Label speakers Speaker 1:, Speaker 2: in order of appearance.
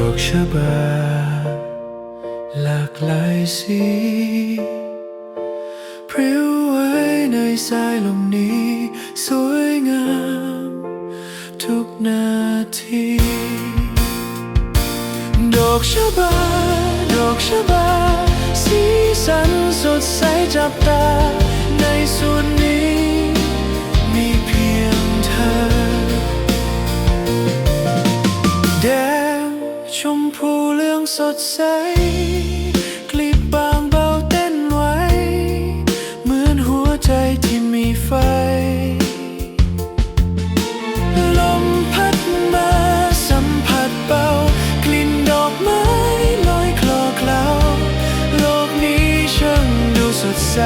Speaker 1: อกชบา หลากหลายสีพริ้วไว้ในสายลมนี้ สวยงาม ทุกนาที ดอกชบา ดอกชบา สีสันสดใสจับตา ในส่วน พูเหลืองสดใสกลีบบางเบาเต้นไว้ เหมือนหัวใจที่มีไฟ ลมพัดมาสัมผัสเบากลิ่นดอกไม้ลอยคลอเคล้าโลกนี้ช่างดูสดใส